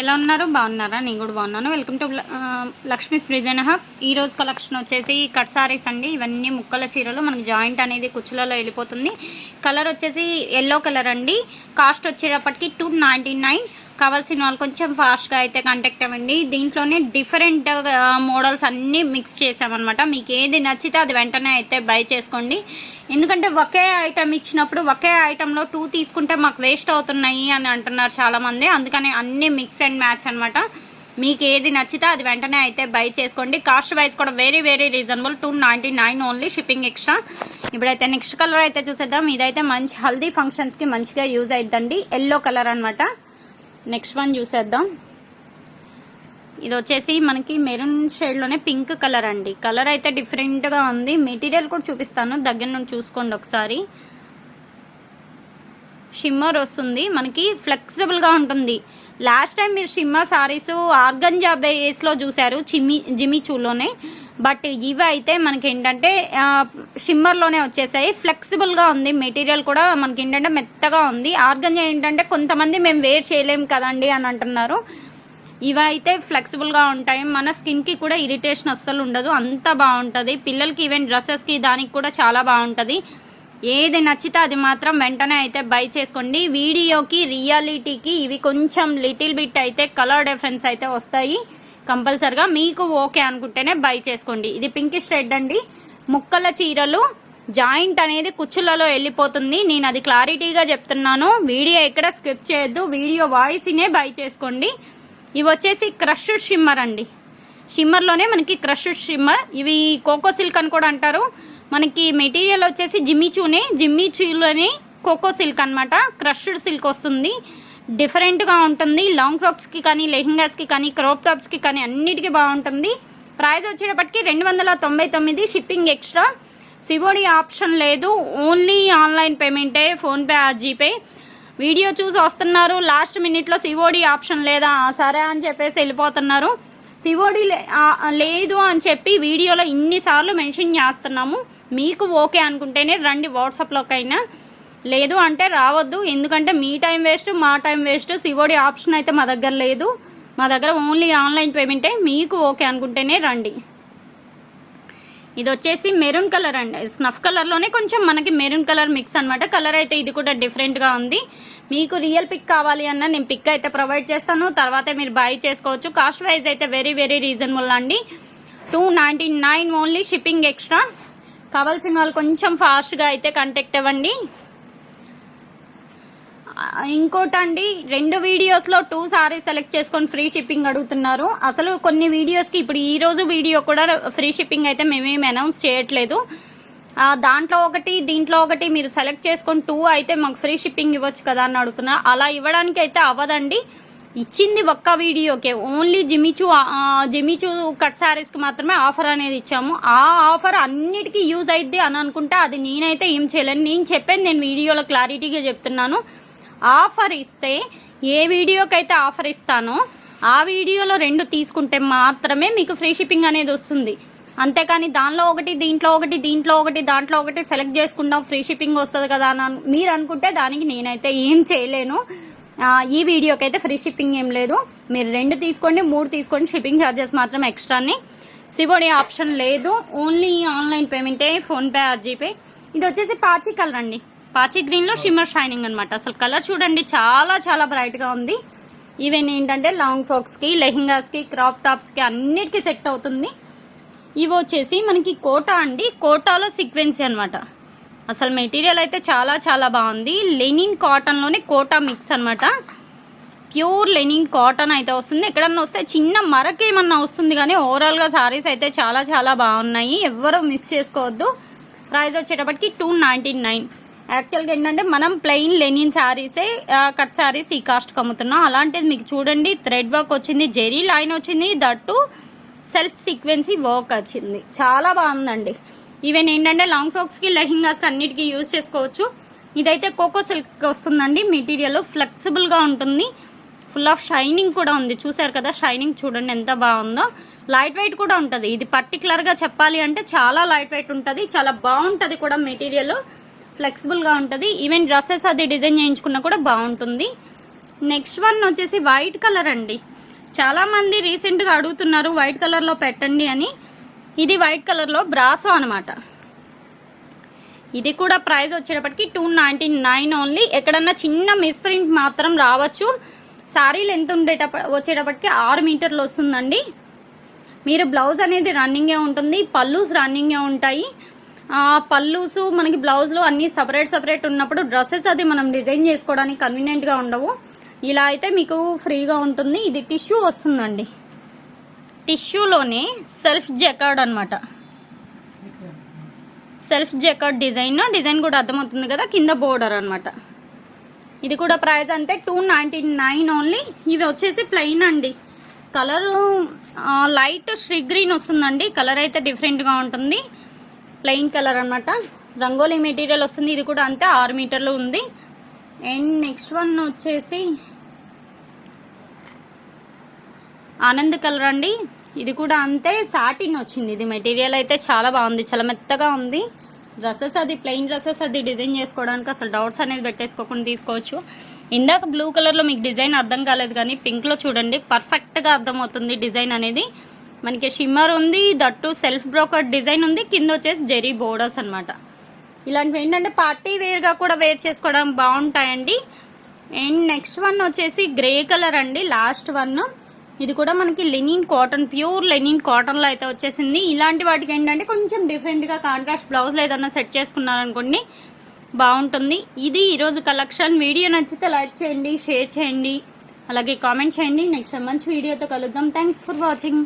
ఎలా ఉన్నారు? బాగున్నారా? నేను కూడా బాగున్నాను. వెల్కమ్ టు లక్ష్మీ బ్రిజన్ హబ్ ఈ రోజు కలెక్షన్ వచ్చేసి కట్ సారీస్ అండి. ఇవన్నీ ముక్కల చీరలు. మనకి జాయింట్ అనేది కుచ్చులలో వెళ్ళిపోతుంది. కలర్ వచ్చేసి ఎల్లో కలర్ అండి. కాస్ట్ వచ్చేటప్పటికి టూ నైంటీ నైన్ కావాల్సిన వాళ్ళు కొంచెం ఫాస్ట్గా అయితే కాంటాక్ట్ అవ్వండి. దీంట్లోనే డిఫరెంట్ మోడల్స్ అన్నీ మిక్స్ చేసామన్నమాట. మీకు ఏది నచ్చితే అది వెంటనే అయితే బై చేసుకోండి. ఎందుకంటే ఒకే ఐటమ్ ఇచ్చినప్పుడు ఒకే ఐటెంలో టూ తీసుకుంటే మాకు వేస్ట్ అవుతున్నాయి అని అంటున్నారు చాలామంది. అందుకని అన్ని మిక్స్ అండ్ మ్యాచ్ అనమాట మీకు ఏది నచ్చితే అది వెంటనే అయితే బై చేసుకోండి. కాస్ట్ వైజ్ కూడా very very reasonable two ninety nine only shipping extra ఇప్పుడైతే నెక్స్ట్ కలర్ అయితే చూసేద్దాం. ఇదైతే మంచి హల్దీ ఫంక్షన్స్కి మంచిగా యూజ్ అవుతుందండి ఎల్లో కలర్ అనమాట నెక్స్ట్ వన్ చూసేద్దాం. ఇది వచ్చేసి మనకి మెరూన్ షేడ్లోనే పింక్ కలర్ అండి. కలర్ అయితే డిఫరెంట్గా ఉంది. మెటీరియల్ కూడా చూపిస్తాను. దగ్గర నుండి చూసుకోండి ఒకసారి. షిమ్మర్ వస్తుంది. మనకి ఫ్లెక్సిబుల్గా ఉంటుంది. లాస్ట్ టైం మీరు షిమ్మర్ సారీస్ ఆర్గంజా బేస్లో చూశారు. చిమ్మి జిమిచూలోనే. బట్ ఇవి అయితే మనకి ఏంటంటే షిమ్మర్లోనే వచ్చేసాయి. ఫ్లెక్సిబుల్గా ఉంది. మెటీరియల్ కూడా మనకి ఏంటంటే మెత్తగా ఉంది. ఆర్గంజా ఏంటంటే కొంతమంది మేము వేర్ చేయలేం కదండి అని అంటున్నారు. ఇవి అయితే ఫ్లెక్సిబుల్గా ఉంటాయి. మన స్కిన్కి కూడా ఇరిటేషన్ అస్సలు ఉండదు. అంత బాగుంటుంది. పిల్లలకి ఈవెన్ డ్రెస్సెస్కి దానికి కూడా చాలా బాగుంటుంది. ఏది నచ్చితే అది మాత్రం వెంటనే అయితే బై చేసుకోండి. వీడియోకి రియాలిటీకి ఇవి కొంచెం లిటిల్ బిట్ అయితే కలర్ డిఫరెన్స్ అయితే వస్తాయి. కంపల్సరిగా మీకు ఓకే అనుకుంటేనే బై చేసుకోండి. ఇది పింకిష్ రెడ్ అండి. ముక్కల చీరలు జాయింట్ అనేది కుచ్చులలో వెళ్ళిపోతుంది. నేను అది క్లారిటీగా చెప్తున్నాను. వీడియో ఎక్కడ స్కిప్ చేయొద్దు. వీడియో వాయిస్నే బై చేసుకోండి. ఇవి వచ్చేసి క్రష్ షిమ్మర్ అండి. షిమ్మర్లోనే మనకి క్రష్ షిమ్మర్ ఇవి కోకో సిల్క్ అని కూడా అంటారు. మనకి మెటీరియల్ వచ్చేసి జిమ్మిచూనే జిమ్మిచూలోనే కోకో సిల్క్ అనమాట క్రష్డ్ సిల్క్ వస్తుంది. డిఫరెంట్గా ఉంటుంది. లాంగ్ ఫ్రాక్స్కి కానీ లెహింగాస్కి కానీ క్రోప్ టాప్స్కి కానీ అన్నిటికీ బాగుంటుంది. ప్రైస్ వచ్చేటప్పటికి రెండు వందల తొంభై తొమ్మిది షిప్పింగ్ ఎక్స్ట్రా. సివోడి ఆప్షన్ లేదు. ఓన్లీ ఆన్లైన్ పేమెంటే ఫోన్పే ఆ జీపే. వీడియో చూసి వస్తున్నారు. లాస్ట్ మినిట్లో సివోడి ఆప్షన్ లేదా? సరే అని చెప్పేసి వెళ్ళిపోతున్నారు. సివోడి లేదు అని చెప్పి వీడియోలో ఇన్నిసార్లు మెన్షన్ చేస్తున్నాము. మీకు ఓకే అనుకుంటేనే రండి. వాట్సాప్లోకైనా లేదు అంటే రావద్దు. ఎందుకంటే మీ టైం వేస్ట్ మా టైం వేస్ట్. సివోడి ఆప్షన్ అయితే మా దగ్గర లేదు. మా దగ్గర ఓన్లీ ఆన్లైన్ పేమెంటే. మీకు ఓకే అనుకుంటేనే రండి. ఇది వచ్చేసి మెరూన్ కలర్ అండి. స్నఫ్ కలర్లోనే కొంచెం మనకి మెరూన్ కలర్ మిక్స్ అనమాట కలర్ అయితే ఇది కూడా డిఫరెంట్గా ఉంది. మీకు రియల్ పిక్ కావాలి అన్న నేను పిక్ అయితే ప్రొవైడ్ చేస్తాను. తర్వాత మీరు బై చేసుకోవచ్చు. కాస్ట్ వైజ్ అయితే వెరీ వెరీ రీజనబుల్ అండి. Two ninety nine only shipping extra కావాల్సిన వాళ్ళు కొంచెం ఫాస్ట్గా అయితే కాంటాక్ట్ అవ్వండి. ఇంకోటండి రెండు వీడియోస్లో టూ సారీస్ సెలెక్ట్ చేసుకొని ఫ్రీ షిప్పింగ్ అడుగుతున్నారు. అసలు కొన్ని వీడియోస్కి ఇప్పుడు ఈ రోజు వీడియో కూడా ఫ్రీ షిప్పింగ్ అయితే మేమేమి అనౌన్స్ చేయట్లేదు. దాంట్లో ఒకటి దీంట్లో ఒకటి మీరు సెలెక్ట్ చేసుకొని టూ అయితే మాకు ఫ్రీ షిప్పింగ్ ఇవ్వచ్చు కదా అని అడుగుతున్నారు అలా ఇవ్వడానికి అయితే అవ్వదండి. ఇచ్చింది ఒక్క వీడియోకే ఓన్లీ జిమిచు జిమిచూ జిమిచు కట్ శారీస్కి మాత్రమే ఆఫర్ అనేది ఇచ్చాము. ఆ ఆఫర్ అన్నిటికీ యూజ్ అయింది అని అనుకుంటే అది నేనైతే ఏం చేయలేను. నేను చెప్పేది నేను వీడియోలో క్లారిటీగా చెప్తున్నాను. ఆఫర్ ఇస్తే ఏ వీడియోకైతే ఆఫర్ ఇస్తానో ఆ వీడియోలో రెండు తీసుకుంటే మాత్రమే మీకు ఫ్రీ షిప్పింగ్ అనేది వస్తుంది. అంతేకాని దానిలో ఒకటి దీంట్లో ఒకటి దీంట్లో ఒకటి దాంట్లో ఒకటి సెలెక్ట్ చేసుకుంటాం ఫ్రీ షిప్పింగ్ వస్తుంది కదా అని మీరు అనుకుంటే దానికి నేనైతే ఏం చేయలేను. ఈ వీడియోకి అయితే ఫ్రీ షిప్పింగ్ ఏం లేదు. మీరు రెండు తీసుకోండి మూడు తీసుకోండి షిప్పింగ్ ఛార్జెస్ మాత్రం ఎక్స్ట్రాని. సివోడి ఆప్షన్ లేదు. ఓన్లీ ఆన్లైన్ పేమెంటే ఫోన్పే ఆర్ జీపే ఇది వచ్చేసి పాచి కలర్ అండి పాచి గ్రీన్లో షిమ్మర్ షైనింగ్ అనమాట అసలు కలర్ చూడండి చాలా చాలా బ్రైట్గా ఉంది. ఈవెన్ ఏంటంటే లాంగ్ ఫ్రాక్స్కి కి క్రాప్ టాప్స్కి అన్నిటికీ సెట్ అవుతుంది. ఇవి వచ్చేసి మనకి కోటా అండి. కోటాలో సీక్వెన్సీ అనమాట అసలు మెటీరియల్ అయితే చాలా చాలా బాగుంది. లెనిన్ కాటన్లోనే కోటా మిక్స్ అనమాట ప్యూర్ లెనిన్ కాటన్ అయితే వస్తుంది. ఎక్కడన్నా వస్తే చిన్న మరకేమన్నా వస్తుంది కానీ ఓవరాల్గా సారీస్ అయితే చాలా చాలా బాగున్నాయి. ఎవ్వరూ మిస్ చేసుకోవద్దు. ప్రైస్ వచ్చేటప్పటికి టూ నైంటీ నైన్ యాక్చువల్గా ఏంటంటే మనం ప్లెయిన్ లెనిన్ శారీసే కట్ శారీస్ ఈ కాస్ట్కి అమ్ముతున్నాం. అలాంటిది మీకు చూడండి థ్రెడ్ వర్క్ వచ్చింది జెరీ లైన్ వచ్చింది దట్టు సెల్ఫ్ సీక్వెన్సీ వర్క్ వచ్చింది. చాలా బాగుందండి. ఈవెన్ ఏంటంటే లాంగ్ ఫ్రాక్స్కి లెహింగాస్ అన్నిటికీ యూజ్ చేసుకోవచ్చు. ఇదైతే కోకో సిల్క్ వస్తుందండి. మెటీరియల్ ఫ్లెక్సిబుల్గా ఉంటుంది. ఫుల్ ఆఫ్ షైనింగ్ కూడా ఉంది. చూసారు కదా షైనింగ్ చూడండి ఎంత బాగుందో. లైట్ వెయిట్ కూడా ఉంటుంది. ఇది పర్టికులర్గా చెప్పాలి అంటే చాలా లైట్ వెయిట్ ఉంటుంది. చాలా బాగుంటుంది కూడా మెటీరియల్ ఫ్లెక్సిబుల్గా ఉంటుంది. ఈవెన్ డ్రెస్సెస్ అది డిజైన్ చేయించుకున్నా కూడా బాగుంటుంది. నెక్స్ట్ వన్ వచ్చేసి వైట్ కలర్ అండి. చాలామంది రీసెంట్గా అడుగుతున్నారు వైట్ కలర్లో పెట్టండి అని. ఇది వైట్ కలర్లో బ్రాసో అనమాట ఇది కూడా ప్రైస్ వచ్చేటప్పటికి టూ నైన్టీ నైన్ ఓన్లీ ఎక్కడన్నా చిన్న మిస్ప్రింట్ మాత్రం రావచ్చు. శారీలు ఎంత ఉండేటప్ప వచ్చేటప్పటికి ఆరు మీటర్లు వస్తుందండి. మీరు బ్లౌజ్ అనేది రన్నింగే ఉంటుంది పల్లూస్ రన్నింగే ఉంటాయి. పల్లూసు మనకి బ్లౌజ్లో అన్ని సపరేట్ సపరేట్ ఉన్నప్పుడు డ్రెస్సెస్ అది మనం డిజైన్ చేసుకోవడానికి కన్వీనియంట్గా ఉండవు. ఇలా అయితే మీకు ఫ్రీగా ఉంటుంది. ఇది టిష్యూ వస్తుందండి. టిష్యూలోనే సెల్ఫ్ జెకార్డ్ అనమాట సెల్ఫ్ జెకార్డ్ డిజైన్. డిజైన్ కూడా అర్థమవుతుంది కదా కింద బోర్డర్ అనమాట ఇది కూడా ప్రైస్ అంతే టూ నైన్టీ నైన్ ఓన్లీ ఇవి వచ్చేసి ప్లెయిన్ అండి. కలర్ లైట్ శ్రీ గ్రీన్ వస్తుందండి. కలర్ అయితే డిఫరెంట్గా ఉంటుంది. ప్లెయిన్ కలర్ అన్నమాట. రంగోలీ మెటీరియల్ వస్తుంది. ఇది కూడా అంతే ఆరు మీటర్లు ఉంది. అండ్ నెక్స్ట్ వన్ వచ్చేసి ఆనంద్ కలర్ అండి. ఇది కూడా అంతే సాటిన్ వచ్చింది. ఇది మెటీరియల్ అయితే చాలా బాగుంది చాలా మెత్తగా ఉంది. డ్రెస్సెస్ అది ప్లెయిన్ డ్రెస్సెస్ అది డిజైన్ చేసుకోవడానికి అసలు డౌట్స్ అనేది పెట్టేసుకోకుండా తీసుకోవచ్చు. ఇందాక బ్లూ కలర్లో మీకు డిజైన్ అర్థం కాలేదు కానీ పింక్లో చూడండి పర్ఫెక్ట్గా అర్థమవుతుంది డిజైన్ అనేది. మనకి షిమ్మర్ ఉంది దట్టు సెల్ఫ్ బ్రోకర్ డిజైన్ ఉంది కింద వచ్చేసి జెరీ బోర్డర్స్ అనమాట ఇలాంటివి ఏంటంటే పార్టీ వేర్గా కూడా వేర్ చేసుకోవడం బాగుంటాయండి. అండ్ నెక్స్ట్ వన్ వచ్చేసి గ్రే కలర్ అండి లాస్ట్ వన్ ఇది కూడా మనకి లెనిన్ కాటన్ ప్యూర్ లెనిన్ కాటన్లో అయితే వచ్చేసింది. ఇలాంటి వాటికి ఏంటంటే కొంచెం డిఫరెంట్గా కాంట్రాక్ట్ కాంట్రాస్ట్ బ్లౌజ్ ఏదన్నా సెట్ చేసుకున్నారనుకోండి బాగుంటుంది. ఇది ఈరోజు కలెక్షన్ వీడియో నచ్చితే లైక్ చేయండి షేర్ చేయండి. అలాగే కామెంట్ చేయండి. నెక్స్ట్ మంచి వీడియోతో కలుద్దాం. Thanks for watching